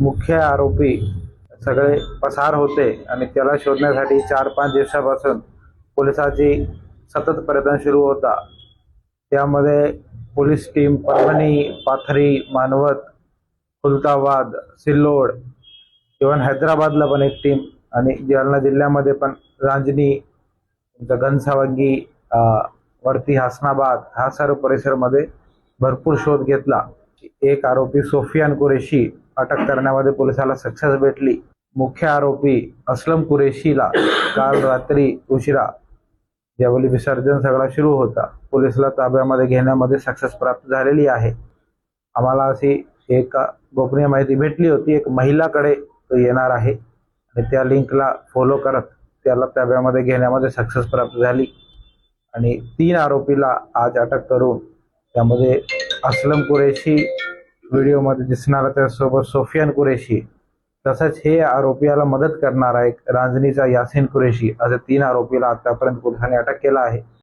मुख्य आरोपी सगळे पसार होते आणि त्याला शोधण्यासाठी चार पाच दिवसापासून पोलिसाची सतत प्रयत्न सुरू होता. त्यामध्ये police team Parbhani Pathri Manwat Khultabad Sillod even हैदराबादला पण एक टीम आणि जालना जिल्ह्यामध्ये पण रांजणी तुमचं घनसावंगी वरती हसनाबाद हा सर्व परिसरमध्ये भरपूर शोध घेतला. एक आरोपी सोफियान कुरेशी अटक करण्यामध्ये पोलिसाला सक्सेस भेटली. मुख्य आरोपी असलम कुरेशीला काल रात्री उशिरा ज्यावेळी विसर्जन सगळा सुरू होता. पोलिसला ताब्यामध्ये घेण्यामध्ये सक्सेस प्राप्त झालेली आहे. आम्हाला अशी एक गोपनीय माहिती भेटली होती. एक महिलाकडे तो येणार आहे आणि त्या लिंकला फॉलो करत त्याला ताब्यामध्ये घेण्यामध्ये सक्सेस प्राप्त झाली. आणि तीन आरोपीला आज अटक करून त्यामध्ये असलम कुरेशी व्हिडिओमध्ये दिसणारा त्यासोबत सोफियान कुरेशी. तसंच हे आरोपीला मदत करणारा एक रांजणीचा यासिन कुरेशी. असे तीन आरोपीला आतापर्यंत पोलिसांनी अटक केला आहे.